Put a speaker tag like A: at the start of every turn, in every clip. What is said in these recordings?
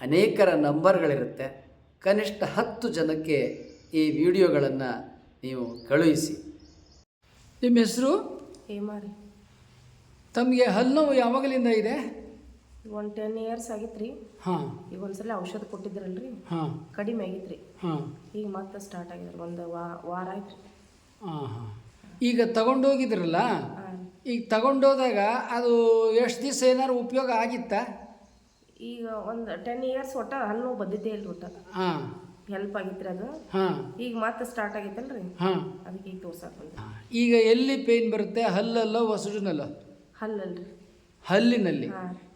A: ಅನೇಕರ ನಂಬರ್ಗಳಿರುತ್ತೆ. ಕನಿಷ್ಠ ಹತ್ತು ಜನಕ್ಕೆ ಈ ವಿಡಿಯೋಗಳನ್ನು ನೀವು ಕಳುಹಿಸಿ. ನಿಮ್ಮ ಹೆಸರು?
B: ಹೇಮಾರಿ.
A: ತಮಗೆ ಹಲ್ಲು ನೋವು ಯಾವಾಗಲಿಂದ ಇದೆ?
B: ಒಂದು ಟೆನ್ ಇಯರ್ಸ್ ಆಗಿತ್ತು ರೀ
A: ಹಾಂ.
B: ಈಗ ಒಂದ್ಸಲ ಔಷಧ ಕೊಟ್ಟಿದ್ರಲ್ರಿ.
A: ಹಾಂ.
B: ಕಡಿಮೆ ಆಗಿತ್ತು ರೀ
A: ಹಾಂ.
B: ಈಗ ಮತ್ತೆ ಸ್ಟಾರ್ಟ್ ಆಗಿದ್ರಿ ಒಂದು ವಾ ವಾರ ಆಯ್ತು ರೀ
A: ಹಾಂ ಹಾಂ. ಈಗ ತಗೊಂಡೋಗಿದ್ರಲ್ಲ? ಈಗ ತಗೊಂಡೋದಾಗ ಅದು ಎಷ್ಟು ದಿವಸ ಏನಾದ್ರು ಉಪಯೋಗ ಆಗಿತ್ತಾ?
B: ಈಗ ಒಂದು ಟೆನ್ ಇಯರ್ಸ್ ಒಟ್ಟ ಹಲ್ಲು ನೋವು ಬಂದಿದ್ದೇ ಇಲ್ಲ ಒಟ್ಟ
A: ಹಾಂ.
B: ಹೆಲ್ಪ್ ಆಗಿತ್ರಿ ಅದು.
A: ಹಾಂ.
B: ಈಗ ಮತ್ತೆ ಸ್ಟಾರ್ಟ್ ಆಗೈತಲ್ರಿ.
A: ಹಾಂ.
B: ಅದಕ್ಕೆ ಈಗ ತೋರ್ಸಕ್ ಬಂದೆ.
A: ಈಗ ಎಲ್ಲಿ ಪೇನ್ ಬರುತ್ತೆ? ಹಲ್ಲಲ್ಲ ಒಸಡಿನಲ್ಲ
B: ಹಲ್ಲಲ್ರಿ.
A: ಹಲ್ಲಿನಲ್ಲಿ.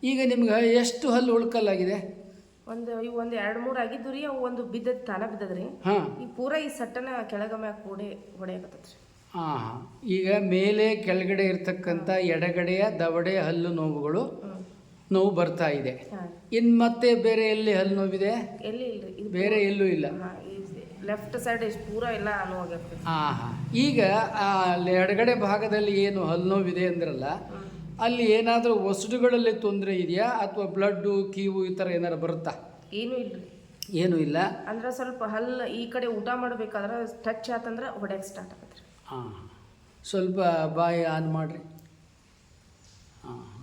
A: ಈಗ ನಿಮ್ಗೆ ಎಷ್ಟು ಹಲ್ಲು ಉಳ್ಕಲ್ಲಾಗಿದೆ?
B: ಒಂದು ಇವು ಒಂದು ಎರಡು ಮೂರು ಆಗಿದ್ದು ರೀ ಅವು ಒಂದು ಬಿದ್ದ ತಾನ ಬಿದ್ದದ್ರಿ.
A: ಹಾಂ.
B: ಈಗ ಪೂರ ಈ ಸಟ್ಟನ ಕೆಳಗ ಕೂಡಿ ಹೊಡೆಯಕತ್ತದ್ರಿ.
A: ಹಾಂ ಹಾಂ. ಈಗ ಮೇಲೆ ಕೆಳಗಡೆ ಇರ್ತಕ್ಕಂಥ ಎಡಗಡೆಯ ದವಡೆ ಹಲ್ಲು ನೋವುಗಳು ನೋವು ಬರ್ತಾ ಇದೆ. ಇನ್ ಮತ್ತೆ ಬೇರೆ ಎಲ್ಲಿ ಹಲ್ಲು ನೋವಿದೆ?
B: ಎಲ್ಲಿ ಇಲ್ರಿ? ಇದು
A: ಬೇರೆ ಎಲ್ಲೂ ಇಲ್ಲ.
B: ಲೆಫ್ಟ್ ಸೈಡ್ ಇಷ್ಟು ಪೂರ ಎಲ್ಲ ನೋವಾಗಿರ್ತದೆ
A: ಹಾಂ ಹಾಂ. ಈಗ ಆ ಎಡಗಡೆ ಭಾಗದಲ್ಲಿ ಏನು ಹಲ್ಲು ನೋವಿದೆ ಅಂದ್ರಲ್ಲ ಅಲ್ಲಿ ಏನಾದರೂ ಒಸಡುಗಳಲ್ಲಿ ತೊಂದರೆ ಇದೆಯಾ? ಅಥವಾ ಬ್ಲಡ್ಡು ಕೀವು ಈ ಥರ ಏನಾರು ಬರುತ್ತಾ?
B: ಏನೂ ಇಲ್ರಿ.
A: ಏನೂ ಇಲ್ಲ?
B: ಅಂದ್ರೆ ಸ್ವಲ್ಪ ಹಲ್ಲು ಈ ಕಡೆ ಊಟ ಮಾಡಬೇಕಾದ್ರೆ ಟಚ್ ಆತಂದ್ರೆ ಹೊಡೆಯಕ್ಕೆ ಸ್ಟಾರ್ಟ್ ಆಗತ್ತೆ. ರೀ
A: ಹಾಂ. ಸ್ವಲ್ಪ ಬಾಯಿ ಆನ್ ಮಾಡಿರಿ. ಹಾಂ.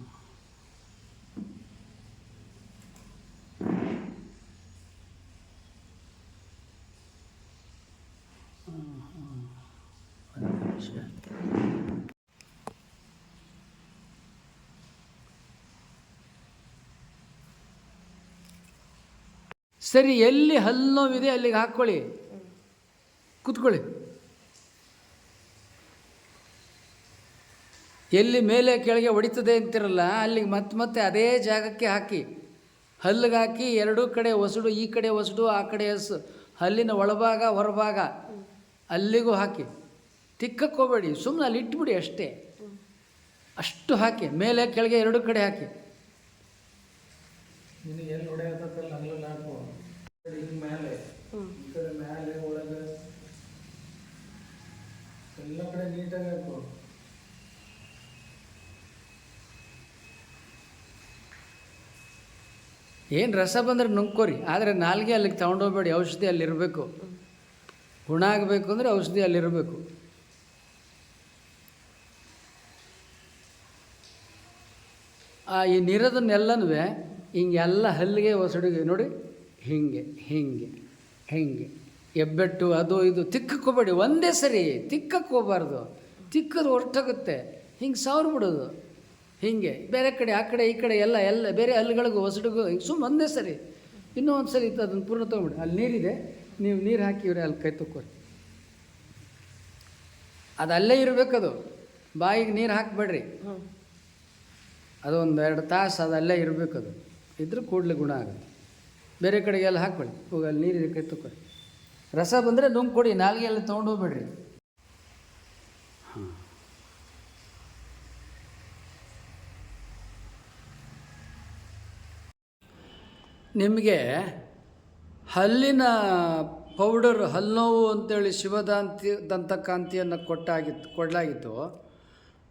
A: ಸರಿ, ಎಲ್ಲಿ ಹಲ್ಲು ನೋವಿದೆ ಅಲ್ಲಿಗೆ ಹಾಕ್ಕೊಳ್ಳಿ. ಕೂತ್ಕೊಳ್ಳಿ. ಎಲ್ಲಿ ಮೇಲೆ ಕೆಳಗೆ ಹೊಡಿತದೆ ಅಂತಿರಲ್ಲ, ಅಲ್ಲಿಗೆ ಮತ್ತೆ ಮತ್ತೆ ಅದೇ ಜಾಗಕ್ಕೆ ಹಾಕಿ. ಹಲ್ಲಿಗೆ ಹಾಕಿ, ಎರಡೂ ಕಡೆ ಹೊಸಡು, ಈ ಕಡೆ ಹೊಸಡು, ಆ ಕಡೆ ಹಸು, ಹಲ್ಲಿನ ಒಳಭಾಗ, ಹೊರಭಾಗ, ಅಲ್ಲಿಗೂ ಹಾಕಿ. ತಿಕ್ಕಕ್ಕೆ ಹೋಗಬೇಡಿ ಸುಮ್ಮನೆ ಅಲ್ಲಿ ಇಟ್ಬಿಡಿ ಅಷ್ಟೇ. ಅಷ್ಟು ಹಾಕಿ, ಮೇಲೆ ಕೆಳಗೆ ಎರಡೂ ಕಡೆ ಹಾಕಿ
C: ನಿನಗೆ ಎಲ್ಲಿ ಹೊಡೆಯತ್ತಲ್ಲ ಅಲ್ಲಿ ಹಾಕು ಹಿಂಗ್ ಮೇಲೆ
B: ಹ್ಞೂ
C: ಈ ಕಡೆ ಮೇಲೆ ಒಳಗೆ ಎಲ್ಲ ಕಡೆ ನೀಟಾಗಿ ಹಾಕು
A: ಏನು ರಸ ಬಂದರೆ ನುಂಗ್ಕೋರಿ. ಆದರೆ ನಾಲ್ಗೆ ಅಲ್ಲಿಗೆ ತೊಗೊಂಡೋಗ್ಬೇಡಿ, ಔಷಧಿ ಅಲ್ಲಿರಬೇಕು. ಗುಣ ಆಗಬೇಕು ಅಂದರೆ ಔಷಧಿ ಅಲ್ಲಿರಬೇಕು. ಆ ಈ ನೀರದನ್ನೆಲ್ಲನೂ ಹಿಂಗೆಲ್ಲ ಹಲ್ಲಿಗೆ ಒಸಡಿಗೆ, ನೋಡಿ, ಹಿಂಗೆ ಹಿಂಗೆ ಹಿಂಗೆ. ಎಬ್ಬೆಟ್ಟು, ಅದು, ಇದು, ತಿಕ್ಕಕ್ಕೋಬೇಡಿ. ಒಂದೇ ಸರಿ ತಿಕ್ಕಕ್ಕೆ ಹೋಗ್ಬಾರ್ದು ತಿಕ್ಕದು ಹೊರಟಾಗುತ್ತೆ. ಹಿಂಗೆ ಸಾವಿರ ಬಿಡೋದು ಹೀಗೆ ಬೇರೆ ಕಡೆ ಆ ಕಡೆ ಈ ಕಡೆ ಎಲ್ಲ ಎಲ್ಲ ಬೇರೆ ಹಲ್ಲುಗಳಿಗೂ ಹೊಸಡಿಗೂ ಹಿಂಗೆ ಸುಮ್ಮನೆ ಒಂದೇ ಸರಿ. ಇನ್ನೂ ಒಂದು ಸರಿ ಇತ್ತು ಅದನ್ನು ಪೂರ್ಣ ತೊಗೊಂಬಿಡಿ ಅಲ್ಲಿ ನೀರಿದೆ ನೀವು ನೀರು ಹಾಕಿವ್ರಿ ಅಲ್ಲಿ ಕೈ ತಕ್ಕೋರಿ. ಅದು ಅಲ್ಲೇ ಇರಬೇಕದು ಬಾಯಿಗೆ ನೀರು ಹಾಕಬೇಡ್ರಿ. ಅದು ಒಂದು ಎರಡು ತಾಸು ಅದು ಅಲ್ಲೇ ಇರಬೇಕದು ಇದ್ರೆ ಕೂಡಲೇ ಗುಣ ಆಗುತ್ತೆ. ಬೇರೆ ಕಡೆಗೆ ಎಲ್ಲ ಹಾಕ್ಬೇಡಿ. ಹೋಗಿ ಅಲ್ಲಿ ನೀರಿದೆ ಕೈ ತಕ್ಕೋರಿ. ರಸ ಬಂದರೆ ನುಂಗ್ ಕೊಡಿ ನಾಲ್ಗೆ ಎಲ್ಲ ತೊಗೊಂಡು ಹೋಗ್ಬೇಡ್ರಿ ಹಾಂ ನಿಮಗೆ ಹಲ್ಲಿನ ಪೌಡರ್ ಹಲ್ಲೋವು ಅಂತೇಳಿ ಶಿವದಾಂತಿ, ದಂತಕಾಂತಿಯನ್ನು ಕೊಟ್ಟಾಗಿತ್ತು, ಕೊಡಲಾಗಿತ್ತು.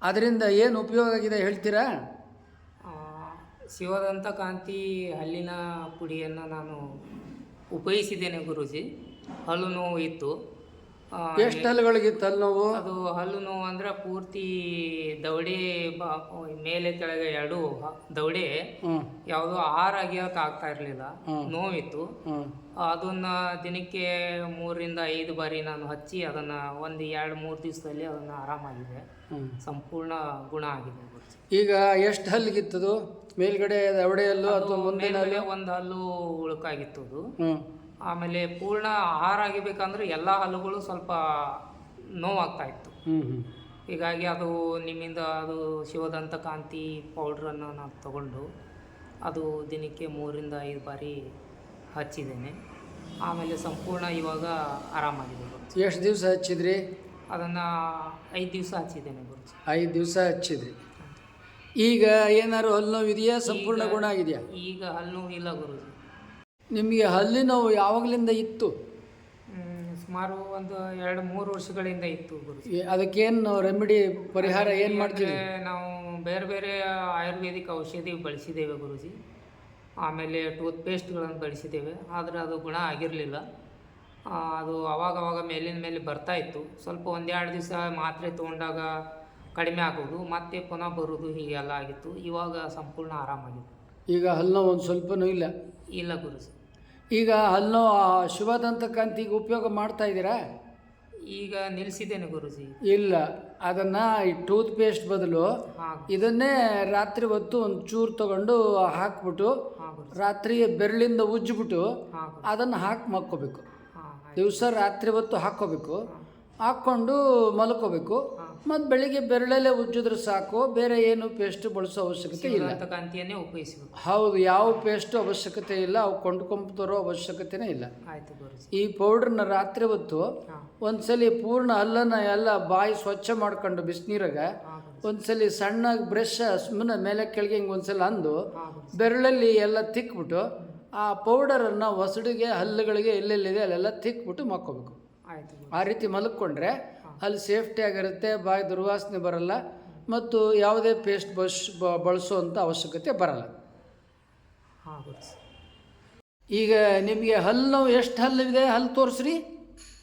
A: ಅದರಿಂದ ಏನು ಉಪಯೋಗ ಆಗಿದೆ ಹೇಳ್ತೀರಾ?
D: ಶಿವದಂತಕಾಂತಿ ಶಿವದಂತ ಕಾಂತಿ ಹಲ್ಲಿನ ಪುಡಿಯನ್ನು ನಾನು ಉಪಯೋಗಿಸಿದ್ದೇನೆ ಗುರುಜಿ. ಹಲ್ಲು ನೋವು ಇತ್ತು.
A: ಎಷ್ಟು ಹಲ್ಲುಗಳಿಗಿತ್ತು ಹಲ್ಲುನೋವು
D: ಅದು ಹಲ್ಲು ನೋವು ಅಂದ್ರೆ ಪೂರ್ತಿ ದೌಡೆ ಮೇಲೆ ಕೆಳಗೆ ಎರಡು
A: ದೌಡೆ.
D: ಯಾವುದು ಆರ್ ಅಗಿಯೋಕೆ ಆಗ್ತಾ ಇರಲಿಲ್ಲ. ನೋವಿತ್ತು. ಅದನ್ನ ದಿನಕ್ಕೆ ಮೂರರಿಂದ ಐದು ಬಾರಿ ನಾನು ಹಚ್ಚಿ ಅದನ್ನ ಒಂದು ಎರಡು ಮೂರು ದಿವಸದಲ್ಲಿ ಅದನ್ನ ಆರಾಮಾಗಿದೆ. ಸಂಪೂರ್ಣ ಗುಣ ಆಗಿದೆ
A: ಈಗ ಎಷ್ಟು ಹಲ್ಲಿಗಿತ್ತದು? ಮೇಲ್ಗಡೆ ದವಡೆಯಲ್ಲೂ ಅಥವಾ
D: ಮುಂದಿನಲ್ಲಿ? ಒಂದು ಹಲ್ಲು ಉಳುಕಾಗಿತ್ತು ಅದು. ಆಮೇಲೆ ಪೂರ್ಣ ಆಹಾರ ಆಗಿಬೇಕಂದ್ರೆ ಎಲ್ಲ ಹಲ್ಲುಗಳು ಸ್ವಲ್ಪ ನೋವಾಗ್ತಾ ಇತ್ತು. ಹೀಗಾಗಿ ಅದು ನಿಮ್ಮಿಂದ ಅದು ಶಿವದಂತ ಕಾಂತಿ ಪೌಡ್ರನ್ನು ನಾನು ತಗೊಂಡು ಅದು ದಿನಕ್ಕೆ ಮೂರಿಂದ ಐದು ಬಾರಿ ಹಚ್ಚಿದ್ದೇನೆ. ಆಮೇಲೆ ಸಂಪೂರ್ಣ ಇವಾಗ ಆರಾಮಾಗಿದೆ
A: ಎಷ್ಟು ದಿವಸ ಹಚ್ಚಿದ್ರಿ?
D: ಅದನ್ನು ಐದು ದಿವಸ ಹಚ್ಚಿದ್ದೇನೆ ಗುರುಜಿ.
A: ಐದು ದಿವಸ ಹಚ್ಚಿದ್ರಿ. ಈಗ ಏನಾದ್ರು ಹಲ್ಲು ನೋವು ಇದೆಯಾ ಸಂಪೂರ್ಣ ಗುಣ ಆಗಿದೆಯಾ?
D: ಈಗ ಹಲ್ಲು ನೋವು ಇಲ್ಲ ಗುರುಜಿ.
A: ನಿಮಗೆ ಹಲ್ಲಿ ನೋವು ಯಾವಾಗಲಿಂದ ಇತ್ತು?
D: ಸುಮಾರು ಒಂದು ಎರಡು ಮೂರು ವರ್ಷಗಳಿಂದ ಇತ್ತು ಗುರುಜಿ.
A: ಅದಕ್ಕೇನು ರೆಮಿಡಿ ಪರಿಹಾರ ಏನು ಮಾಡ್ತೀವಿ
D: ಅಂದ್ರೆ ನಾವು ಬೇರೆ ಬೇರೆ ಆಯುರ್ವೇದಿಕ್ ಔಷಧಿ ಬಳಸಿದ್ದೇವೆ ಗುರುಜಿ. ಆಮೇಲೆ ಟೂತ್ ಪೇಸ್ಟ್ಗಳನ್ನು ಬಳಸಿದ್ದೇವೆ ಆದರೆ ಅದು ಗುಣ ಆಗಿರಲಿಲ್ಲ. ಅದು ಅವಾಗ ಅವಾಗ ಮೇಲಿನ ಮೇಲೆ ಬರ್ತಾ ಇತ್ತು. ಸ್ವಲ್ಪ ಒಂದೆರಡು ದಿವಸ ಮಾತ್ರೆ ತೊಗೊಂಡಾಗ ಕಡಿಮೆ ಆಗೋದು ಮತ್ತೆ ಪುನಃ ಬರೋದು ಹೀಗೆಲ್ಲ ಆಗಿತ್ತು. ಇವಾಗ ಸಂಪೂರ್ಣ ಆರಾಮಾಗಿತ್ತು
A: ಈಗ ಹಲ್ಲು ನೋವು ಒಂದು ಸ್ವಲ್ಪನೂ ಇಲ್ಲ?
D: ಇಲ್ಲ ಗುರುಜಿ.
A: ಈಗ ಅಲ್ಲೋ ನೋವು ಆ ಶುಭದಂತ ಕಾಂತಿಗೆ ಉಪಯೋಗ ಮಾಡ್ತಾ ಇದ್ದೀರಾ?
D: ಈಗ ನಿಲ್ಲಿಸಿದ್ದೇನೆ ಗುರುಜಿ.
A: ಇಲ್ಲ ಅದನ್ನು ಈ ಟೂತ್ ಪೇಸ್ಟ್ ಬದಲು ಇದನ್ನೇ ರಾತ್ರಿ ಹೊತ್ತು ಒಂದು ಚೂರು ತಗೊಂಡು ಹಾಕ್ಬಿಟ್ಟು ರಾತ್ರಿ ಬೆರಳಿಂದ ಉಜ್ಜಿಬಿಟ್ಟು ಅದನ್ನು ಹಾಕಿ ಮಕ್ಕೋಬೇಕು. ದಿವಸ ರಾತ್ರಿ ಹೊತ್ತು ಹಾಕ್ಕೋಬೇಕು. ಹಾಕ್ಕೊಂಡು ಮಲ್ಕೋಬೇಕು. ಮತ್ತು ಬೆಳಿಗ್ಗೆ ಬೆರಳಲ್ಲೇ ಉಜ್ಜಿದ್ರೆ ಸಾಕು ಬೇರೆ ಏನು ಪೇಸ್ಟ್ ಬಳಸೋ ಅವಶ್ಯಕತೆ ಇಲ್ಲ.
D: ಕಾಂತಿಯನ್ನೇ ಉಪಯೋಗಿಸಬೇಕು.
A: ಹೌದು ಯಾವ ಪೇಸ್ಟ್ ಅವಶ್ಯಕತೆ ಇಲ್ಲ ಅವು ಕೊಂಡ್ಕೊಂಬರೋ ಅವಶ್ಯಕತೆನೇ ಇಲ್ಲ.
D: ಆಯಿತು
A: ಈ ಪೌಡ್ರನ್ನ ರಾತ್ರಿ ಹೊತ್ತು ಒಂದ್ಸಲಿ ಪೂರ್ಣ ಹಲ್ಲನ್ನು ಎಲ್ಲ ಬಾಯಿ ಸ್ವಚ್ಛ ಮಾಡ್ಕೊಂಡು ಬಿಸಿನೀರಾಗ ಒಂದ್ಸಲಿ ಸಣ್ಣಗೆ ಬ್ರಷ್ ಸುಮ್ಮನೆ ಮೇಲೆ ಕೆಳಗೆ ಹಿಂಗೆ ಒಂದ್ಸಲ ಅಂದು ಬೆರಳಲ್ಲಿ ಎಲ್ಲ ತಿಕ್ಬಿಟ್ಟು ಆ ಪೌಡರನ್ನು ಹೊಸಡಿಗೆ ಹಲ್ಲುಗಳಿಗೆ ಎಲ್ಲೆಲ್ಲಿದೆ ಅಲ್ಲೆಲ್ಲ ತಿಕ್ಬಿಟ್ಟು ಮಕ್ಕೋಬೇಕು.
D: ಗುರು
A: ಆ ರೀತಿ ಮಲ್ಕೊಂಡ್ರೆ ಅಲ್ಲಿ ಸೇಫ್ಟಿ ಆಗಿರುತ್ತೆ ಬಾಯಿ ದುರ್ವಾಸನೆ ಬರಲ್ಲ ಮತ್ತು ಯಾವುದೇ ಪೇಸ್ಟ್ ಬಸ್ ಬಳಸುವಂಥ ಅವಶ್ಯಕತೆ ಬರಲ್ಲ.
D: ಹಾಂ
A: ಈಗ ನಿಮಗೆ ಹಲ್ಲು ನೋವು ಎಷ್ಟು ಹಲ್ಲಿದೆ ಹಲ್ಲು ತೋರಿಸ್ರಿ.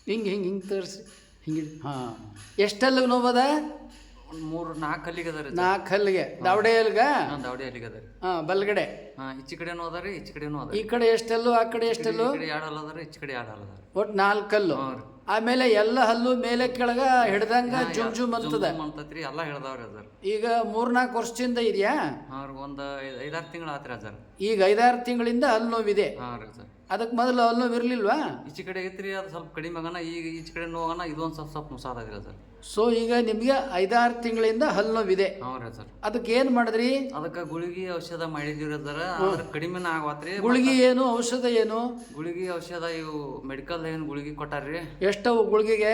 A: ಹಿಂಗೆ ಹಿಂಗೆ ಹಿಂಗೆ ತೋರಿಸ್ರಿ. ಹಿಂಗೆ ಹಾಂ. ಎಷ್ಟು ಹಲ್ಲಿಗೆ ನೋವದ?
E: ಮೂರು ನಾಲ್ಕು ಹಲ್ಲಿಗೆ ಅದ ರೀ
A: ನಾಲ್ಕು ಹಲ್ಲಿಗೆ. ದಾವಡೆ ಹಲ್ಗ
E: ಹಾಂ ದಾವಡಿ ಅಲ್ಲಿಗೆ ಅದ ರೀ
A: ಹಾಂ ಬಲ್ಗಡೆ.
E: ಹಾಂ ಈಚೆ ಕಡೆನೂ ಅದ ರೀ ಈಚೆ ಕಡೆನೂ ಅದ
A: ಈ ಕಡೆ ಎಷ್ಟಲ್ಲು ಆ ಕಡೆ ಎಷ್ಟು
E: ಹಲ್ಲು? ಕಡೆ ಎರಡು ಹಲ್ಲ ಅದ ರೀ ಈಚೆ ಕಡೆ ಎರಡು ಹಲ್ಲ ಅದ
A: ಒಟ್ಟು ನಾಲ್ಕು ಹಲ್ಲು.
E: ಹಾಂ ರೀ.
A: ಆಮೇಲೆ ಎಲ್ಲ ಹಲ್ಲು ಮೇಲೆ ಕೆಳಗ ಹಿಡ್ದಂಗ ಜುಮ್ ಜುಮ್ ಅಂತದ.
E: ಅಂತತ್ರಿ ಎಲ್ಲ ಹೇಳ್ದಾವ್ರಿ ಅದಾರ
A: ಈಗ ಮೂರ್ನಾಲ್ಕು ವರ್ಷದಿಂದ ಇದೆಯಾ?
E: ಒಂದ್ ರೀ ಒಂದು ಐದು ಐದಾರು ತಿಂಗಳು ಆತ್ರಿ ಅದಾರ
A: ಈಗ ಐದಾರು ತಿಂಗಳಿಂದ ಹಲ್ಲು ನೋವಿದೆ.
E: ಹಾಂ ರೀ ಸರ್
A: ಅದಕ್ಕೆ ಮೊದಲು ಹಲ್ಲು ನೋವು ಇರಲಿಲ್ವಾ
E: ಈಚೆ ಕಡೆ ಐತ್ರಿ ಅದು ಸ್ವಲ್ಪ ಕಡಿಮೆ ಆಗೋಣ ಈಗ ಈಚೆ ಕಡೆ ನೋವನ ಇದೊಂದು ಸ್ವಲ್ಪ ಸ್ವಲ್ಪ ಮುಸಾದಾಗ್ರಿ ಸರ್
A: ಸೊ ಈಗ ನಿಮಗೆ ಐದಾರು ತಿಂಗಳಿಂದ ಹಲ್ಲು ನೋವಿದೆ.
E: ಹ್ಞೂ ಸರ್.
A: ಅದಕ್ಕೆ ಏನು ಮಾಡಿದ್ರಿ?
E: ಅದಕ್ಕೆ ಗುಳಿಗೆ ಔಷಧ ಮಾಡಿದೀವಿ ಕಡಿಮೆ ಅದ್ರ ಕಡಿಮೆನ ಆಗವತ್ರಿ
A: ಗುಳಿಗೆ ಏನು ಔಷಧ ಏನು?
E: ಗುಳಿಗೆ ಔಷಧ ಇವು ಮೆಡಿಕಲ್ ಏನು ಗುಳಿಗೆ ಕೊಟ್ಟಾರ್ರಿ.
A: ಎಷ್ಟವು ಗುಳಿಗೆಗೆ?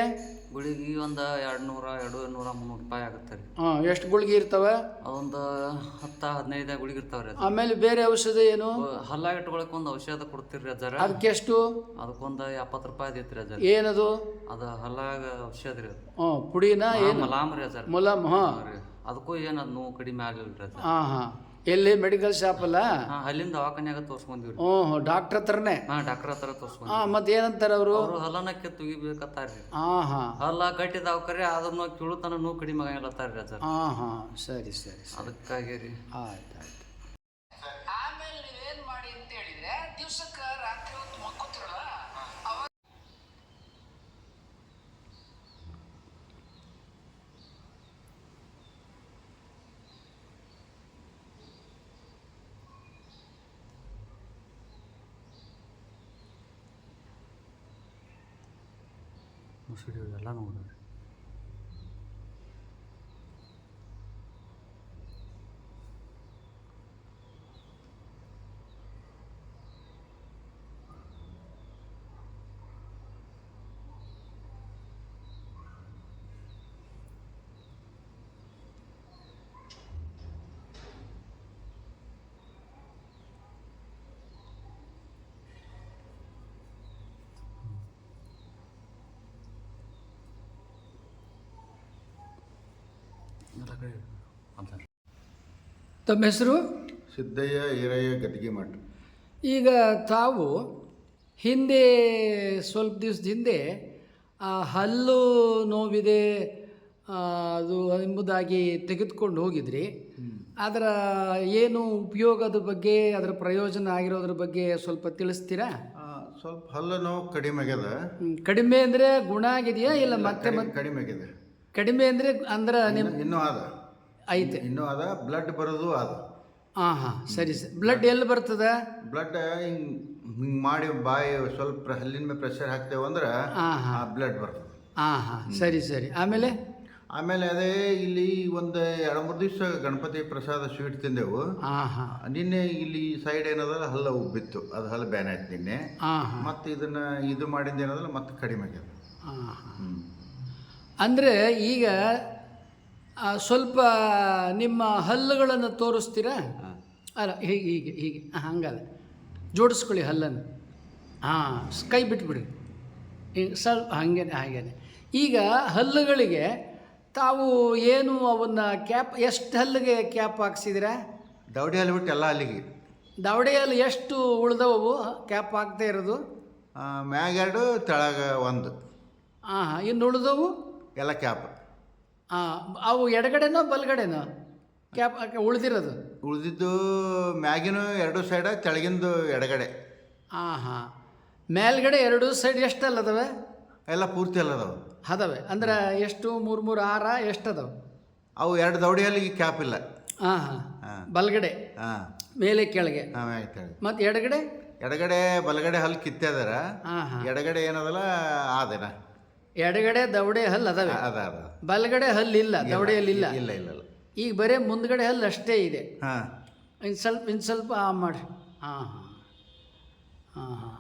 E: ಗುಳಿಗೆ ಒಂದು ಎರಡು ನೂರ ಎರಡು ನೂರ ಮುನ್ನೂರು ರೂಪಾಯಿ ಆಗುತ್ತೆ ರೀ.
A: ಹಾಂ ಎಷ್ಟು ಗುಳಿಗೆ ಇರ್ತವೆ?
E: ಅದೊಂದು ಹತ್ತು ಹದಿನೈದು ಗುಳಿಗೆ ಇರ್ತಾವ್ರಿ ಅದು.
A: ಆಮೇಲೆ ಬೇರೆ ಔಷಧ ಏನು?
E: ಹಲ್ಲ ಇಟ್ಕೊಳಕ್ ಒಂದು ಔಷಧ ಕೊಡ್ತೀರಿ ಅದರ
A: ಅದಕ್ಕೆ ಎಷ್ಟು?
E: ಅದಕ್ಕೊಂದು ಎಪ್ಪತ್ತು ರೂಪಾಯಿ ಐತ್ರಿ ಅಜ್ಜಾರ
A: ಏನದು?
E: ಅದು ಹಲ್ಲಾಗ ಔಷಧ ರೀ ಅದು.
A: ಪುಡಿನ
E: ಹಾ,
A: ಏನು?
E: ಮಲಾಮ್ ರೀ ಸರ್.
A: ಮುಲಾಮ್ ಹಾಂ.
E: ಅದಕ್ಕೂ ಏನು ಅದು ನೋವು ಕಡಿಮೆ ಆಗಲಿಲ್ಲ ರೀ ಅಜ್ಜಾರ
A: ಹಾಂ ಹಾಂ. ಎಲ್ಲಿ? ಮೆಡಿಕಲ್ ಶಾಪ್
E: ಹಾಂ ಅಲ್ಲಿಂದ ದವಾಖಾನ್ಯಾಗ ತೋರ್ಸ್ಕೊಂದಿವ್ರಿ.
A: ಹ್ಞೂ ಡಾಕ್ಟ್ರ್ ಹತ್ರನೇ?
E: ಹಾಂ ಡಾಕ್ಟರ್ ಹತ್ರ ತೋರ್ಸ್ಕೊಂಡ್
A: ಹಾಂ ಮತ್ತೆ ಏನಂತಾರೆ ಅವರು?
E: ಅವರು ಹಲನಕ್ಕೆ ಕಿತ್ತು ರೀ
A: ಹಾಂ ಹಾಂ.
E: ಹಲ್ಲ ದವಾಖಾನೆ ಅದನ್ನ ಕಿಳುತನ ನೋವು ಕಡಿಮೆ ಆಗಲತ್ತಾರ್ರಿ ಸರ್.
A: ಹಾಂ ಹಾಂ. ಸರಿ ಸರಿ ಸರಿ.
E: ಅದಕ್ಕಾಗಿ ರೀ.
A: ಆಯ್ತು ಆಯ್ತು
F: ಆಮೇಲೆ ನೀವೇನ್ ಮಾಡಿ ಅಂತ ಹೇಳಿದ್ರೆ ದಿವ್ಸಕ್ಕ ರಾತ್ರಿ ಹೊತ್ತು ಮಕ್ಕೋತಿರಲ್ಲ ಅವಾಗ
E: ಮುಸುಡಿ ಎಲ್ಲ ನೋಡ್ರಿ
A: ತಮ್ಮ ಹೆಸರು?
G: ಸಿದ್ದಯ್ಯ ಈರಯ್ಯ ಗದ್ದಿಗೆ ಮಠ.
A: ಈಗ ತಾವು ಹಿಂದೆ ಸ್ವಲ್ಪ ದಿವಸದ ಹಿಂದೆ ಆ ಹಲ್ಲು ನೋವಿದೆ ಅದು ಎಂಬುದಾಗಿ ತೆಗೆದುಕೊಂಡು ಹೋಗಿದ್ರಿ. ಅದರ ಏನು ಉಪಯೋಗದ ಬಗ್ಗೆ ಅದರ ಪ್ರಯೋಜನ ಆಗಿರೋದ್ರ ಬಗ್ಗೆ ಸ್ವಲ್ಪ ತಿಳಿಸ್ತೀರಾ?
G: ಸ್ವಲ್ಪ ಹಲ್ಲು ನೋವು ಕಡಿಮೆ ಆಗ್ಯದ.
A: ಕಡಿಮೆ ಅಂದರೆ ಗುಣ ಆಗಿದೆಯಾ ಇಲ್ಲ ಮತ್ತೆ ಮತ್ತೆ?
G: ಕಡಿಮೆ ಆಗಿದೆ.
A: ಕಡಿಮೆ ಅಂದರೆ ಅಂದ್ರೆ ನಿಮ್ಮ
G: ಇನ್ನೂ ಅದ
A: ಐತೆ.
G: ಇನ್ನೂ ಅದ ಬ್ಲಡ್ ಬರೋದು ಅದ
A: ಹಾಂ ಹಾಂ ಸರಿ ಸರಿ. ಬ್ಲಡ್ ಎಲ್ಲಿ ಬರ್ತದೆ?
G: ಬ್ಲಡ್ ಹಿಂಗೆ ಹಿಂಗೆ ಮಾಡಿ ಬಾಯಿ ಸ್ವಲ್ಪ ಹಲ್ಲಿನ ಮೇಲೆ ಪ್ರೆಷರ್ ಹಾಕ್ತೇವೆ ಅಂದ್ರೆ
A: ಹಾಂ. ಹಾಂ
G: ಬ್ಲಡ್ ಬರ್ತದೆ.
A: ಹಾಂ ಹಾಂ ಸರಿ ಸರಿ. ಆಮೇಲೆ?
G: ಆಮೇಲೆ ಅದೇ ಇಲ್ಲಿ ಒಂದು ಎರಡು ಮೂರು ದಿವಸ ಗಣಪತಿ ಪ್ರಸಾದ ಸ್ವೀಟ್ ತಿಂದೆವು.
A: ಹಾಂ ಹಾಂ.
G: ನಿನ್ನೆ ಇಲ್ಲಿ ಸೈಡ್ ಏನದಲ್ಲ ಹಲ್ಲ ಉಬ್ಬಿತ್ತು. ಅದು ಹಲ್ಲ ಬ್ಯಾನ್ ಆಯ್ತು ನಿನ್ನೆ.
A: ಹಾಂ ಹಾಂ.
G: ಮತ್ತು ಇದನ್ನ ಇದು ಮಾಡಿದ ಏನದಲ್ಲ ಮತ್ತೆ ಕಡಿಮೆ ಆಗ್ಯದ.
A: ಹಾಂ. ಅಂದರೆ ಈಗ ಸ್ವಲ್ಪ ನಿಮ್ಮ ಹಲ್ಲುಗಳನ್ನು ತೋರಿಸ್ತೀರಾ? ಅಲ್ಲ ಹೀಗೆ ಹೀಗೆ ಹೀಗೆ. ಹಂಗಲ್ಲ. ಜೋಡಿಸ್ಕೊಳ್ಳಿ ಹಲ್ಲನ್ನು. ಹಾಂ ಕೈ ಬಿಟ್ಬಿಡಿ. ಈಗ ಸ್ವಲ್ಪ ಹಾಗೇನೆ ಹಾಗೇನೆ. ಈಗ ಹಲ್ಲುಗಳಿಗೆ ತಾವು ಏನು ಅವನ್ನ ಕ್ಯಾಪ್ ಎಷ್ಟು ಹಲ್ಲಿಗೆ ಕ್ಯಾಪ್ ಹಾಕ್ಸಿದ್ದೀರಾ
G: ದವಡೆ ಹಲ್ಲು ಬಿಟ್ಟು ಎಲ್ಲ ಅಲ್ಲಿಗೆ
A: ದವಡೆಯಲ್ಲಿ ಎಷ್ಟು ಉಳಿದವು? ಕ್ಯಾಪ್ ಹಾಕ್ತಾ ಇರೋದು?
G: ಮ್ಯಾಗೆರಡು ತೆಳಗ ಒಂದು.
A: ಹಾಂ ಹಾಂ ಇನ್ನು ಉಳ್ದವು?
G: ಎಲ್ಲ ಕ್ಯಾಪ್.
A: ಹಾಂ ಅವು ಎಡಗಡೆನೋ ಬಲಗಡೆನೋ? ಕ್ಯಾಪ್ ಉಳಿದಿರೋದು?
G: ಉಳಿದಿದ್ದು ಮ್ಯಾಗಿನ ಎರಡು ಸೈಡ ಕೆಳಗಿಂದು ಎಡಗಡೆ.
A: ಹಾಂ ಹಾಂ ಮೇಲ್ಗಡೆ ಎರಡು ಸೈಡ್ ಎಷ್ಟು ಅದಾವೆ
G: ಎಲ್ಲ ಪೂರ್ತಿ ಎಲ್ಲ ಅದಾವೆ
A: ಅದಾವೆ ಅಂದ್ರೆ ಎಷ್ಟು? ಮೂರು ಮೂರು ಆರ ಎಷ್ಟು ಅದಾವೆ
G: ಅವು ಎರಡು ದೌಡಿಯಲ್ಲಿ ಈಗ ಕ್ಯಾಪ್ ಇಲ್ಲ.
A: ಹಾಂ ಹಾಂ.
G: ಹಾಂ
A: ಬಲಗಡೆ?
G: ಹಾಂ.
A: ಮೇಲೆ ಕೆಳಗೆ?
G: ಹಾಂ
A: ಮತ್ತು ಎಡಗಡೆ?
G: ಎಡಗಡೆ ಬಲಗಡೆ ಹಲ್ಲು ಕಿತ್ತದಾರ. ಎಡಗಡೆ ಏನದಲ್ಲ ಆದೇನ
A: ಎಡಗಡೆ ದವಡೆ ಹಲ್ಲು ಅದಾವೆ.
G: ಅದ ಅದ.
A: ಬಲಗಡೆ ಹಲ್ಲು ಇಲ್ಲ ದವಡೆಯಲ್ಲಿ ಇಲ್ಲ.
G: ಇಲ್ಲ ಇಲ್ಲ ಇಲ್ಲ.
A: ಈಗ ಬರೀ ಮುಂದ್ಗಡೆ ಹಲ್ಲು ಅಷ್ಟೇ ಇದೆ.
G: ಹಾಂ.
A: ಇನ್ನು ಸ್ವಲ್ಪ ಇನ್ನು ಸ್ವಲ್ಪ ಆ ಮಾಡಿ. ಹಾಂ ಹಾಂ. ಹಾಂ ಹಾಂ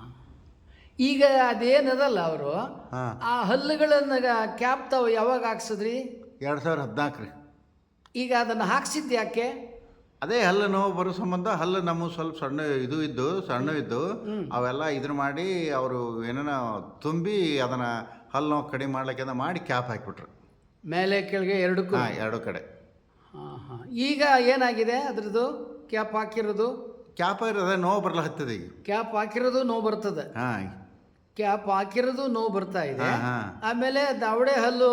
A: ಈಗ ಅದೇನದಲ್ಲ ಅವರು?
G: ಹಾಂ.
A: ಆ ಹಲ್ಲುಗಳನ್ನು ಕ್ಯಾಪ್ ತಾವು ಯಾವಾಗ ಹಾಕ್ಸಿದ್ರಿ?
G: ಎರಡು ಸಾವಿರ ಹದಿನಾಲ್ಕು ರೀ.
A: ಈಗ ಅದನ್ನು ಹಾಕ್ಸಿದ್ದು ಯಾಕೆ?
G: ಅದೇ ಹಲ್ಲು ನೋವು ಬರೋ ಸಂಬಂಧ ಹಲ್ಲು ನಮ್ಮ ಸ್ವಲ್ಪ ಸಣ್ಣ ಇದು ಇದ್ದು ಸಣ್ಣ ಇದ್ದು ಅವೆಲ್ಲ ಇದ್ರ ಮಾಡಿ ಅವರು ಏನೇನೋ ತುಂಬಿ ಅದನ್ನು ಹಲ್ಲು ನೋವು ಕಡಿಮೆ ಮಾಡ್ಲಿಕ್ಕೆ ಮಾಡಿ ಕ್ಯಾಪ್ ಹಾಕಿಬಿಟ್ರು.
A: ಮೇಲೆ ಕೆಳಗೆ ಎರಡಕ್ಕೂ?
G: ಹಾಂ ಎರಡು ಕಡೆ.
A: ಹಾಂ ಹಾಂ ಈಗ ಏನಾಗಿದೆ ಅದ್ರದ್ದು? ಕ್ಯಾಪ್ ಹಾಕಿರೋದು?
G: ಕ್ಯಾಪ್ ಇರೋದ ನೋವು ಬರಲ್ಲ ಹತ್ತದ ಈಗ.
A: ಕ್ಯಾಪ್ ಹಾಕಿರೋದು ನೋವು ಬರ್ತದೆ.
G: ಹಾಂ
A: ಕ್ಯಾಪ್ ಹಾಕಿರೋದು ನೋವು ಬರ್ತಾ ಇದೆ.
G: ಹಾಂ ಹಾಂ.
A: ಆಮೇಲೆ ದವಡೆ ಹಲ್ಲು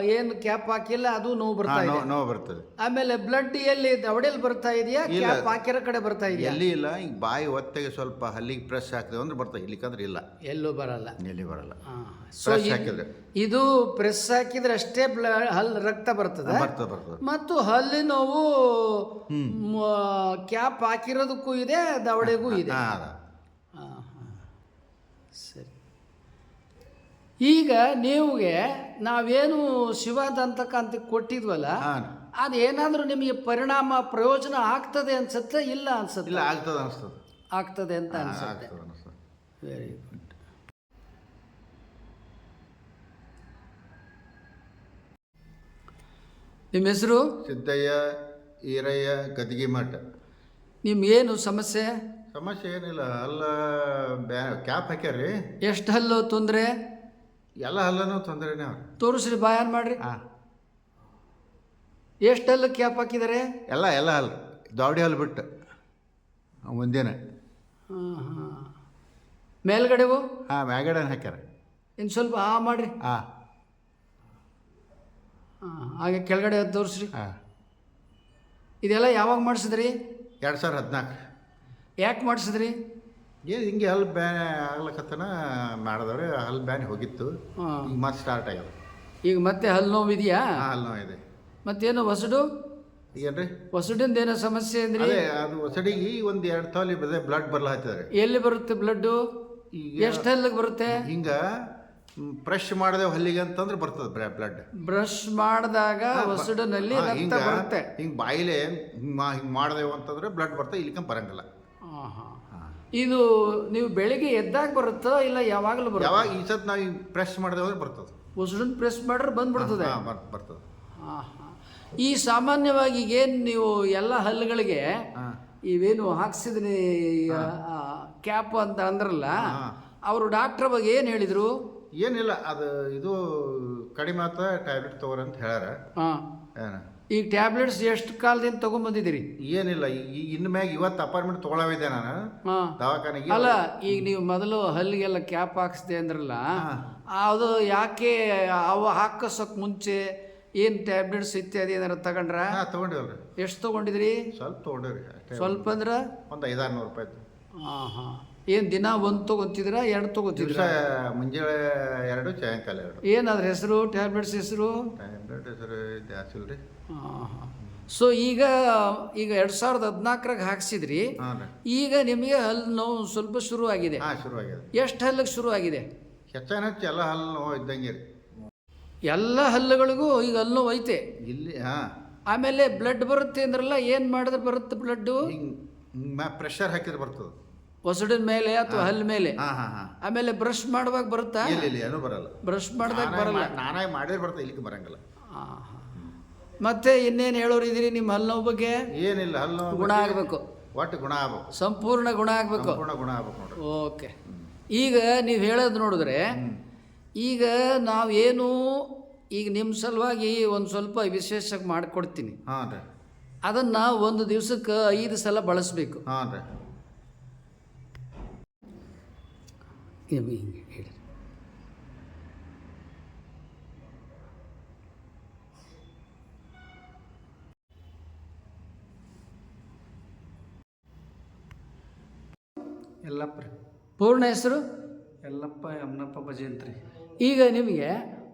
A: ಏನು ಕ್ಯಾಪ್ ಹಾಕಿಲ್ಲ ಅದು ನೋವು ಬರ್ತಾ ಇದೆ.
G: ನೋವು ನೋವು ಬರ್ತದೆ.
A: ಆಮೇಲೆ ಬ್ಲಡ್ ಎಲ್ಲಿ ದವಡೆಯಲ್ಲಿ ಬರ್ತಾ ಇದೆಯಾ?
G: ಇಲ್ಲ.
A: ಕ್ಯಾಪ್ ಹಾಕಿರೋ ಕಡೆ ಬರ್ತಾ ಇದೆಯಾ?
G: ಎಲ್ಲಿ ಇಲ್ಲ ಈಗ ಬಾಯಿ ಒತ್ತೆಗೆ ಸ್ವಲ್ಪ ಹಲ್ಲಿಗೆ ಪ್ರೆಸ್ ಹಾಕಿದೆ ಅಂದ್ರೆ ಬರ್ತದೆ ಇಲ್ಲಿಕಂದ್ರೆ ಇಲ್ಲ.
A: ಎಲ್ಲೂ ಬರಲ್ಲ.
G: ಎಲ್ಲಿ ಬರಲ್ಲ.
A: ಸೊ
G: ಹಾಕಿದ್ರೆ.
A: ಇದು ಪ್ರೆಸ್ ಹಾಕಿದ್ರೆ ಅಷ್ಟೇ ಬ್ಲ ಹಲ್ಲು ರಕ್ತ ಬರ್ತದೆ.
G: ಬರ್ತದೆ ಬರ್ತದೆ
A: ಮತ್ತು ಹಲ್ಲಿ ನೋವು ಕ್ಯಾಪ್ ಹಾಕಿರೋದಕ್ಕೂ ಇದೆ ದವಡೆಗೂ ಇದೆ.
G: ಹಾಂ ಅದ.
A: ಹಾಂ ಹಾಂ. ಸರಿ. ಈಗ ನೀವುಗೆ ನಾವೇನು ಶಿವದಂತಕಾಂತಿ ಕೊಟ್ಟಿದ್ವಲ್ಲ
G: ಅದು
A: ಅದೇನಾದರೂ ನಿಮಗೆ ಪರಿಣಾಮ ಪ್ರಯೋಜನ ಆಗ್ತದೆ ಅನ್ಸುತ್ತೆ ಇಲ್ಲ ಅನ್ಸುತ್ತೆ?
G: ಇಲ್ಲ ಆಗ್ತದೆ ಅನಿಸ್ತದೆ.
A: ಆಗ್ತದೆ ಅಂತ ಅನ್ಸುತ್ತೆ. ವೆರಿ ಗುಡ್ ನಿಮ್ಮ ಹೆಸರು?
G: ಸಿದ್ದಯ್ಯ ಈರಯ್ಯ ಗದಗಿ ಮಠ.
A: ನಿಮ್ಗೇನು ಸಮಸ್ಯೆ?
G: ಸಮಸ್ಯೆ ಏನಿಲ್ಲ ಅಲ್ಲ ಬ್ಯಾ ಕ್ಯಾಪ್ ಹಾಕ್ಯಾರ್ರಿ.
A: ಎಷ್ಟು ಹಲ್ಲು ತೊಂದರೆ?
G: ಎಲ್ಲ ಹಲ್ಲನೂ ತೊಂದರೆನೇ ಅವ್ರು.
A: ತೋರಿಸ್ರಿ ಬಾಯನ್ ಮಾಡ್ರಿ?
G: ಹಾಂ.
A: ಎಷ್ಟು ಹಲ್ಲು ಕ್ಯಾಪ್ ಹಾಕಿದ್ದಾರೆ
G: ಎಲ್ಲ ಎಲ್ಲ ಹಲ್ಲು. ದಾವಡಿ ಹಲ್ಲು ಬಿಟ್ಟು. ಮುಂದೇನೆ
A: ಹಾಂ ಹಾಂ. ಮೇಲ್ಗಡೆವು
G: ಹಾಂ ಮ್ಯಾಗಡೆ ಹಾಕ್ಯಾರ.
A: ಇನ್ನು ಸ್ವಲ್ಪ ಆ ಮಾಡ್ರಿ.
G: ಹಾಂ.
A: ಹಾಂ ಹಾಗೆ ಕೆಳಗಡೆ ಅದು ತೋರಿಸ್ರಿ.
G: ಹಾಂ.
A: ಇದೆಲ್ಲ ಯಾವಾಗ ಮಾಡಿಸಿದ್ರಿ?
G: ಎರಡು ಸಾವಿರದ ಹದಿನಾಲ್ಕು.
A: ಯಾಕೆ ಮಾಡಿಸಿದ್ರಿ?
G: ಏನು ಹಿಂಗೆ ಹಲ್ಲು ಬ್ಯಾನ್ ಆಗ್ಲಕತ್ತನ ಮಾಡಿದವ್ರೆ ಹಲ್ಲು ಬ್ಯಾನ್ ಹೋಗಿತ್ತು.
A: ಹಾಂ.
G: ಈಗ ಮತ್ತೆ ಸ್ಟಾರ್ಟ್ ಆಗ್ಯದ.
A: ಈಗ ಮತ್ತೆ ಹಲ್ಲು ನೋವು ಇದೆಯಾ
G: ಹಾಂ ಹಲ್ಲು ನೋವು ಇದೆ
A: ಮತ್ತೇನು ಹೊಸಡು?
G: ಏನ್ರಿ?
A: ಹೊಸಡಿಂದ ಏನೋ ಸಮಸ್ಯೆ ಅಂದ್ರೆ?
G: ಅದೇ ಅದು ಹೊಸಡಿಗೆ ಒಂದು ಎರಡು ತಾಲಿ ಬದ ಬ್ಲಡ್ ಬರ್ಲ
A: ಎಲ್ಲಿ ಬರುತ್ತೆ ಬ್ಲಡ್ಡು
G: ಈಗ
A: ಎಷ್ಟು ಹಲ್ಲಿಗೆ ಬರುತ್ತೆ?
G: ಹಿಂಗ ಬ್ರಷ್ ಮಾಡಿದೆ ಹಲ್ಲಿಗೆ ಅಂತಂದ್ರೆ ಬರ್ತದೆ ಬ್ಲಡ್
A: ಬ್ರಷ್ ಮಾಡಿದಾಗ ಹೊಸಡಿನಲ್ಲಿ ರಕ್ತ ಬರುತ್ತೆ.
G: ಹಿಂಗೆ ಬಾಯಿಲೆ ಹಿಂಗೆ ಹಿಂಗೆ ಮಾಡಿದೆವು ಅಂತಂದ್ರೆ ಬ್ಲಡ್ ಬರ್ತದೆ ಇಲ್ಲಿಕ ಬರಂಗಿಲ್ಲ.
A: ಹಾಂ ಹಾಂ ಇದು ನೀವು ಬೆಳಿಗ್ಗೆ ಎದ್ದಾಗ ಬರುತ್ತೋ ಇಲ್ಲ ಯಾವಾಗಲೂ ಬರುತ್ತೆ?
G: ಯಾವಾಗ ಈ ಸತ್ ನಾವು ಪ್ರೆಸ್ ಮಾಡಿದ್ರೆ ಬರ್ತದೆ.
A: ಉಸಿರನ್ನು ಪ್ರೆಸ್ ಮಾಡ್ರೆ ಬಂದ್ಬಿಡ್ತದೆ.
G: ಹಾಂ ಬರ್ ಬರ್ತದೆ.
A: ಹಾಂ ಹಾಂ ಈ ಸಾಮಾನ್ಯವಾಗಿ ಈಗೇನು ನೀವು ಎಲ್ಲ ಹಲ್ಲುಗಳಿಗೆ ಇವೇನು ಹಾಕ್ಸಿದ್ರಿ ಕ್ಯಾಪ್ ಅಂತ ಅಂದ್ರಲ್ಲ ಅವರು ಡಾಕ್ಟ್ರ್ ಬಗ್ಗೆ ಏನು ಹೇಳಿದರು?
G: ಏನಿಲ್ಲ ಅದು ಇದು ಕಡಿಮೆ ಆತ ಟ್ಯಾಬ್ಲೆಟ್ ತಗೋರಿ ಅಂತ ಹೇಳ್ಯಾರ.
A: ಹಾಂ.
G: ಏನ?
A: ಈಗ ಟ್ಯಾಬ್ಲೆಟ್ಸ್ ಎಷ್ಟು ಕಾಲದಿಂದ ತಗೊಂಡ್ಬಂದಿದ್ದೀರಿ
G: ಏನಿಲ್ಲ ಈ ಇನ್ನು ಮ್ಯಾಗ ಇವತ್ತು ಅಪಾರ್ಟ್ಮೆಂಟ್ ತೊಗೊಳವಿದ್ದೆ ನಾನು.
A: ಹಾಂ.
G: ದವಾಖಾನೆಗೆ
A: ಅಲ್ಲ ಈಗ ನೀವು ಮೊದಲು ಹಲ್ಲಿಗೆಲ್ಲ ಕ್ಯಾಪ್ ಹಾಕ್ಸ್ದೆ ಅಂದ್ರಲ್ಲ ಅದು ಯಾಕೆ ಅವು ಹಾಕಿಸೋಕೆ ಮುಂಚೆ ಏನು ಟ್ಯಾಬ್ಲೆಟ್ಸ್ ಇತ್ಯಾದಿ ಏನಾರ ತಗೊಂಡ್ರ?
G: ಹಾಂ ತೊಗೊಂಡಿವಲ್ರಿ.
A: ಎಷ್ಟು ತಗೊಂಡಿದ್ರಿ?
G: ಸ್ವಲ್ಪ ತೊಗೊಂಡಿವ್ರಿ. ಅಷ್ಟೇ
A: ಸ್ವಲ್ಪ ಅಂದ್ರೆ?
G: ಒಂದು ಐದಾರು ನೂರು ರೂಪಾಯಿ
A: ಹಾಂ ಹಾಂ ಏನು ದಿನ ಒಂದು ತೊಗೊತಿದ್ರ ಎರಡು
G: ದಿವಸ
A: ತೊಗೊತಿದ್ರ
G: ಮುಂಜಾನೆ ಎರಡು ಸಾಯಂಕಾಲ ಎರಡು.
A: ಏನಾದ್ರ ಹೆಸರು ಟ್ಯಾಬ್ಲೆಟ್ಸ್ ಹೆಸರು?
G: ಟ್ಯಾಬ್ಲೆಟ್ ಹೆಸರು ಜಾಸ್ತಿ
A: ರೀ ಸೊ ಈಗ ಈಗ ಎರಡು ಸಾವಿರದ ಹದಿನಾಲ್ಕರಾಗ ಹಾಕ್ಸಿದ್ರಿ.
G: ಹಾಂ ರೀ.
A: ಈಗ ನಿಮಗೆ ಹಲ್ಲು ನೋವು ಸ್ವಲ್ಪ ಶುರು ಆಗಿದೆ
G: ಹಾಂ ಶುರುವಾಗಿದೆ.
A: ಎಷ್ಟು ಹಲ್ಲಿಗೆ ಶುರು ಆಗಿದೆ
G: ಹೆಚ್ಚಾನ ಹೆಚ್ಚು ಎಲ್ಲ ಹಲ್ಲು ನೋವು ಇದ್ದಂಗೆ ರೀ.
A: ಎಲ್ಲ ಹಲ್ಲುಗಳಿಗೂ ಈಗ ಹಲ್ಲು ನೋವು ಐತೆ.
G: ಇಲ್ಲಿ ಹಾಂ.
A: ಆಮೇಲೆ ಬ್ಲಡ್ ಬರುತ್ತೆ ಅಂದ್ರಲ್ಲ ಏನು ಮಾಡಿದ್ರೆ ಬರುತ್ತೆ ಬ್ಲಡ್ಡು
G: ಪ್ರೆಷರ್ ಹಾಕಿದ್ರೆ ಬರ್ತದೆ.
A: ಹೊಸಡಿನ ಮೇಲೆ ಅಥವಾ ಹಲ್ ಮೇಲೆ?
G: ಹಾಂ ಹಾಂ ಹಾಂ.
A: ಆಮೇಲೆ ಬ್ರಷ್ ಮಾಡುವಾಗ ಬರುತ್ತಾ?
G: ಇಲ್ಲ ಇಲ್ಲ ಏನೂ ಬರಲ್ಲ.
A: ಬ್ರಷ್ ಮಾಡಿದಾಗ ಬರಲ್ಲ?
G: ನಾನೇ ಮಾಡಿದ್ರೆ ಬರ್ತಾ ಇಲ್ಲಿಗೆ ಬರಂಗಿಲ್ಲ.
A: ಆ, ಹಾ. ಮತ್ತೆ ಇನ್ನೇನು ಹೇಳೋರು ಇದೀರಿ ನಿಮ್ಮ ಹಲ್ಲು ನೋವು ಬಗ್ಗೆ?
G: ಏನಿಲ್ಲ ಹಲ್ಲು ನೋವು
A: ಗುಣ
G: ಬಗ್ಗೆ
A: ಆಗಬೇಕು.
G: ಒಟ್ಟು ಗುಣ ಆಗ್ಬೇಕು.
A: ಸಂಪೂರ್ಣ ಗುಣ ಆಗಬೇಕು.
G: ಸಂಪೂರ್ಣ ಗುಣ ಆಗ್ಬೇಕು ನೋಡ್ರಿ.
A: ಓಕೆ. ಈಗ ನೀವು ಹೇಳೋದು ನೋಡಿದ್ರೆ ಈಗ ನಾವು ಏನು ಈಗ ನಿಮ್ಮ ಸಲುವಾಗಿ ಒಂದು ಸ್ವಲ್ಪ ವಿಶೇಷ ಮಾಡಿಕೊಡ್ತೀನಿ.
G: ಹಾಂ ರೀ
A: ಅದನ್ನು ಒಂದು ದಿವಸಕ್ಕೆ ಐದು ಸಲ ಬಳಸಬೇಕು.
G: ಹಾಂ ರೀ
A: ಹಿಂಗೆ
C: ಎಲ್ಲಪ್ಪ ರೀ.
A: ಪೂರ್ಣ ಹೆಸರು?
C: ಎಲ್ಲಪ್ಪ ಯಮನಪ್ಪ ಭಜಂತ್ರಿ.
A: ಈಗ ನಿಮಗೆ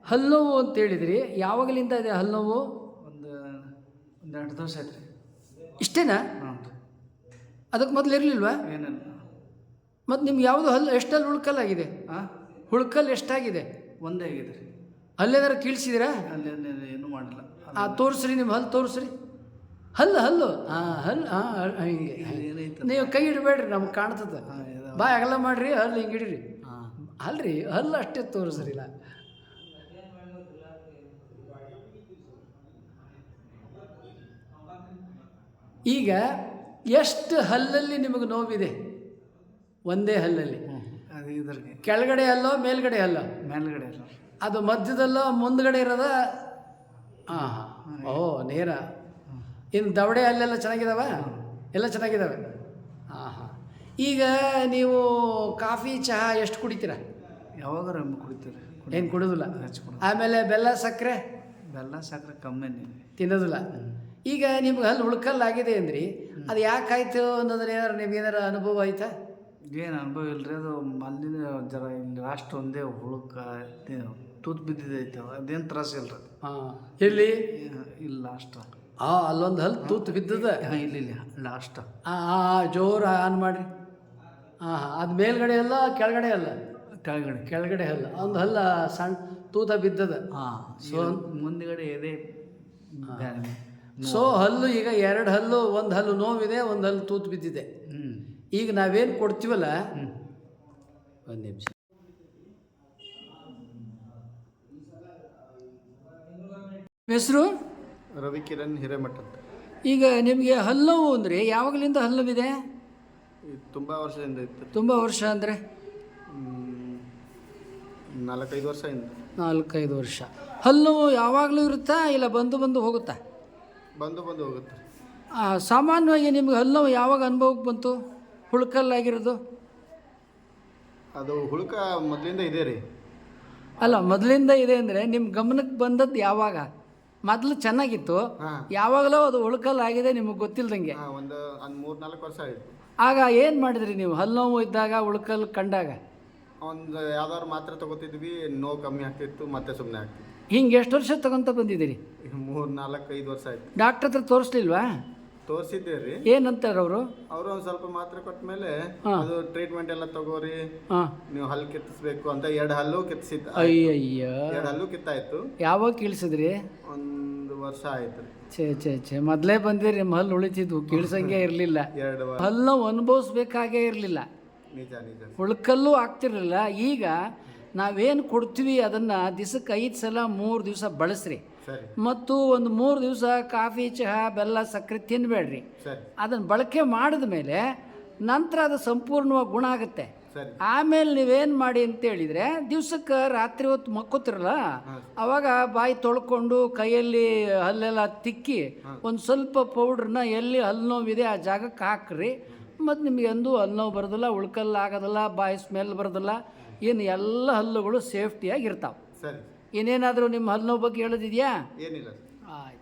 A: ಹಲ್ಲೋವು ಅಂತ ಹೇಳಿದ್ರಿ ಯಾವಾಗಲಿಂದ ಇದೆ ಹಲ್ಲೋವು
C: ಒಂದು ಒಂದು ಎರಡು ದಿವಸ ಆಯ್ತು ರೀ.
A: ಇಷ್ಟೇನಾ? ಅದಕ್ಕೆ ಮೊದಲು ಇರಲಿಲ್ವಾ?
C: ಏನಿಲ್ಲ.
A: ಮತ್ತು ನಿಮ್ಗೆ ಯಾವುದು ಹಲ್ಲು ಎಷ್ಟಲ್ಲಿ ಹುಳ್ಕಲ್ಲಾಗಿದೆ?
C: ಹಾಂ
A: ಹುಳ್ಕಲ್ ಎಷ್ಟಾಗಿದೆ?
C: ಒಂದೇ ಆಗಿದೆ. ರೀ
A: ಅಲ್ಲೇನಾರು ಕೀಳ್ಸಿದ್ದೀರಾ
C: ಅಲ್ಲಿ ಏನೂ ಮಾಡಿಲ್ಲ
A: ಆ ತೋರಿಸ್ರಿ ನಿಮ್ಮ ಹಲ್ಲು ತೋರಿಸ್ರಿ. ಹಲ್ಲು ಹಲ್ಲು? ಹಾಂ ಹಲ್ಲು ಹಾಂ ಹಿಂಗೆ ನೀವು ಕೈ ಇಡಬೇಡ್ರಿ ನಮ್ಗೆ ಕಾಣ್ತದೆ. ಬಾ ಅಗಲ ಮಾಡ್ರಿ ಹಲ್ಲು ಹಿಂಗೆ ಇಡ್ರಿ.
C: ಹಾಂ.
A: ಅಲ್ರಿ ಹಲ್ಲು ಅಷ್ಟೇ ತೋರಿಸ್ರಿಲ್ಲ. ಈಗ ಎಷ್ಟು ಹಲ್ಲಲ್ಲಿ ನಿಮಗೆ ನೋವಿದೆ? ಒಂದೇ ಹಲ್ಲಲ್ಲಿ.
C: ಅದು
A: ಕೆಳಗಡೆ ಅಲ್ಲೋ ಮೇಲ್ಗಡೆ ಅಲ್ಲೋ
C: ಮೇಲ್ಗಡೆ ಅಲ್ಲ
A: ಅದು ಮಧ್ಯದಲ್ಲೋ ಮುಂದ್ಗಡೆ ಇರೋದ? ಹಾಂ ಹಾಂ ಓ ನೇರ. ಇನ್ನು ದವಡೆ ಅಲ್ಲೆಲ್ಲ ಚೆನ್ನಾಗಿದಾವ? ಎಲ್ಲ ಚೆನ್ನಾಗಿದ್ದಾವೆ ಹಾಂ ಹಾಂ ಈಗ ನೀವು ಕಾಫಿ ಚಹಾ ಎಷ್ಟು ಕುಡಿತೀರ?
C: ಯಾವಾಗಾರ ಕುಡಿತೀರ
A: ಏನು ಕುಡೋದಿಲ್ಲ. ಆಮೇಲೆ ಬೆಲ್ಲ ಸಕ್ಕರೆ?
C: ಬೆಲ್ಲ ಸಕ್ಕರೆ ಕಮ್ಮಿ
A: ತಿನ್ನೋದಿಲ್ಲ. ಈಗ ನಿಮ್ಗೆ ಅಲ್ಲಿ ಉಳ್ಕಲ್ಲಾಗಿದೆ ಅಂದ್ರಿ ಅದು ಯಾಕಾಯ್ತು ಅನ್ನೋದ್ರ ಏನಾರು ನಿಮ್ಗೆ ಏನಾರು ಅನುಭವ ಆಯ್ತಾ?
C: ಏನು ಅನುಭವ ಇಲ್ಲ ರೀ ಅದು ಮಲ್ಲಿನ ಜರ ಇಲ್ಲಿ ಲಾಸ್ಟ್ ಒಂದೇ ಹುಳುಕ ತೂತ್ ಬಿದ್ದಿದೈತೆ ಅದೇನು ತ್ರಾಸ ಇಲ್ಲ ರೀ
A: ಹಾಂ ಎಲ್ಲಿ?
C: ಇಲ್ಲಿ ಲಾಸ್ಟ್
A: ಹಾಂ ಅಲ್ಲೊಂದು ಹಲ್ ತೂತು ಬಿದ್ದದ?
C: ಹಾಂ ಇಲ್ಲಿ ಇಲ್ಲಿ ಲಾಸ್ಟ್
A: ಹಾಂ ಹಾಂ ಜೋರು ಆನ್ ಮಾಡಿ ಹಾಂ ಹಾಂ ಅದು ಮೇಲ್ಗಡೆ ಅಲ್ಲ ಕೆಳಗಡೆ ಅಲ್ಲ?
C: ಕೆಳಗಡೆ.
A: ಕೆಳಗಡೆ ಹಲ್ಲ ಒಂದು ಹಲ್ಲ ಸಣ್ಣ ತೂತ ಬಿದ್ದದ?
C: ಹಾಂ ಸೊ ಮುಂದ್ಗಡೆ ಇದೆ.
A: ಸೊ ಹಲ್ಲು ಈಗ ಎರಡು ಹಲ್ಲು ಒಂದು ಹಲ್ಲು ನೋವಿದೆ ಒಂದು ಹಲ್ಲು ತೂತು ಬಿದ್ದಿದೆ.
C: ಹ್ಞೂ
A: ಈಗ ನಾವೇನು ಕೊಡ್ತೀವಲ್ಲ? ಒಂದು ನಿಮಿಷ. ಹೆಸರು?
G: ರವಿಕಿರಣ್ ಹಿರೇಮಠ ಅಂತ.
A: ಈಗ ನಿಮಗೆ ಹಲ್ಲವು ಅಂದರೆ ಯಾವಾಗಲಿಂದ ಹಲ್ಲವಿದೆ?
G: ಇದು ತುಂಬ ವರ್ಷದಿಂದ ಇತ್ತು.
A: ತುಂಬ ವರ್ಷ ಅಂದರೆ?
G: ನಾಲ್ಕೈದು ವರ್ಷದಿಂದ
A: ನಾಲ್ಕೈದು ವರ್ಷ. ಹಲ್ಲು ಯಾವಾಗಲೂ ಇರುತ್ತಾ ಇಲ್ಲ ಬಂದು ಬಂದು ಹೋಗುತ್ತಾ?
G: ಬಂದು ಬಂದು ಹೋಗುತ್ತೆ.
A: ಸಾಮಾನ್ಯವಾಗಿ ನಿಮ್ಗೆ ಹಲ್ಲು ನೋವು ಯಾವಾಗ ಅನುಭವಕ್ಕೆ ಬಂತು? ಹುಳ್ಕಲ್ಲಾಗಿರೋದು?
G: ಅದು ಹುಳುಕ ಮೊದಲಿಂದ ಇದೆ ರೀ.
A: ಅಲ್ಲ ಮೊದಲಿಂದ ಇದೆ ಅಂದರೆ ನಿಮ್ಮ ಗಮನಕ್ಕೆ ಬಂದದ್ದು ಯಾವಾಗ? ಮೊದಲು ಚೆನ್ನಾಗಿತ್ತು.
G: ಹಾಂ.
A: ಯಾವಾಗಲೂ ಅದು ಉಳ್ಕಲ್ಲಾಗಿದೆ ನಿಮಗೆ ಗೊತ್ತಿಲ್ದಂಗೆ.
G: ಒಂದು ಒಂದು ಮೂರು ನಾಲ್ಕು ವರ್ಷ ಆಯಿತು.
A: ಆಗ ಏನು ಮಾಡಿದ್ರಿ ನೀವು? ಹಲ್ಲು ನೋವು ಇದ್ದಾಗ ಉಳ್ಕಲ್ ಕಂಡಾಗ?
G: ಒಂದು ಯಾವ್ದಾದ್ರು ಮಾತ್ರೆ ತಗೋತಿದ್ವಿ ನೋವು ಕಮ್ಮಿ ಆಗ್ತಿತ್ತು ಮತ್ತೆ ಸುಮ್ಮನೆ ಆಗ್ತಿತ್ತು.
A: ಹಿಂಗೆ ಎಷ್ಟು ವರ್ಷ ತಗೊಂತ ಬಂದಿದ್ದೀರಿ?
G: ಮೂರು ನಾಲ್ಕು ಐದು ವರ್ಷ ಆಯಿತು.
A: ಡಾಕ್ಟ್ರ್ ಹತ್ರ ತೋರಿಸ್ಲಿಲ್ವಾ?
G: ತೋರಿಸಿದ್ದೆ ರೀ
A: ಏನಂತಾರೆ ಅವರು
G: ಅವರು ಒಂದು ಸ್ವಲ್ಪ ಮಾತ್ರೆ ಕೊಟ್ಟ ಮೇಲೆ ಅದು ಟ್ರೀಟ್ಮೆಂಟ್ ಎಲ್ಲ ತಗೋರಿ. ನೀವು ಹಲ್ಲು ಕಿತ್ತಿಸ್ಬೇಕು ಅಂತ ಎರಡು ಹಲ್ಲು ಕಿತ್ತಿಸಿದ್ದ.
A: ಅಯ್ಯಯ್ಯ.
G: ಎರಡು ಹಲ್ಲು ಕಿತ್ತಾಯ್ತು.
A: ಯಾವಾಗ ಕೀಳ್ಸಿದ್ರಿ?
G: ಒಂದು ವರ್ಷ ಆಯ್ತು
A: ಛೇ ಛೇ ಛೇ. ಮೊದಲೇ ಬಂದಿರಿ ನಿಮ್ಮ ಹಲ್ಲು ಉಳಿತಿದ್ವು. ಕೀಳ್ಸಂಗೆ ಇರಲಿಲ್ಲ.
G: ಎರಡು
A: ಹಲ್ಲು ಅನುಭವಿಸ್ಬೇಕಾಗೇ ಇರಲಿಲ್ಲ.
G: ನಿಜ ನಿಜ.
A: ಹುಳ್ಕಲ್ಲು ಆಗ್ತಿರಲಿಲ್ಲ. ಈಗ ನಾವೇನು ಕೊಡ್ತೀವಿ ಅದನ್ನು ದಿವಸಕ್ಕೆ ಐದು ಸಲ ಮೂರು ದಿವಸ ಬಳಸ್ರಿ.
G: ಸರಿ
A: ಮತ್ತು ಒಂದು ಮೂರು ದಿವಸ ಕಾಫಿ ಚಹಾ ಬೆಲ್ಲ ಸಕ್ಕರೆ ತಿನ್ನಬೇಡ್ರಿ ಅದನ್ನು ಬಳಕೆ ಮಾಡಿದ ಮೇಲೆ ನಂತರ ಅದು ಸಂಪೂರ್ಣವಾಗಿ ಗುಣ ಆಗುತ್ತೆ. ಆಮೇಲೆ ನೀವೇನು ಮಾಡಿ ಅಂತ ಹೇಳಿದರೆ ದಿವ್ಸಕ್ಕೆ ರಾತ್ರಿ ಹೊತ್ತು ಮಕ್ಕೋತಿರಲ್ಲ ಅವಾಗ ಬಾಯಿ ತೊಳ್ಕೊಂಡು ಕೈಯಲ್ಲಿ ಹಲ್ಲೆಲ್ಲ ತಿಕ್ಕಿ ಒಂದು ಸ್ವಲ್ಪ ಪೌಡ್ರನ್ನ ಎಲ್ಲಿ ಹಲ್ಲು ನೋವಿದೆ ಆ ಜಾಗಕ್ಕೆ ಹಾಕ್ರಿ. ಮತ್ತು ನಿಮಗೆ ಎಂದೂ ಹಲ್ಲು ನೋವು ಬರೋದಿಲ್ಲ ಉಳ್ಕಲ್ಲ ಆಗೋದಿಲ್ಲ ಬಾಯಿ ಸ್ಮೆಲ್ ಬರೋದಿಲ್ಲ ಏನು ಎಲ್ಲ ಹಲ್ಲುಗಳು ಸೇಫ್ಟಿಯಾಗಿ ಇರ್ತಾವೆ.
G: ಸರಿ.
A: ಇನ್ನೇನಾದರೂ ನಿಮ್ಮ ಹಲ್ಲು ನೋವು ಬಗ್ಗೆ ಹೇಳೋದಿದೆಯಾ?
G: ಏನಿಲ್ಲ.
A: ಆಯ್ತು.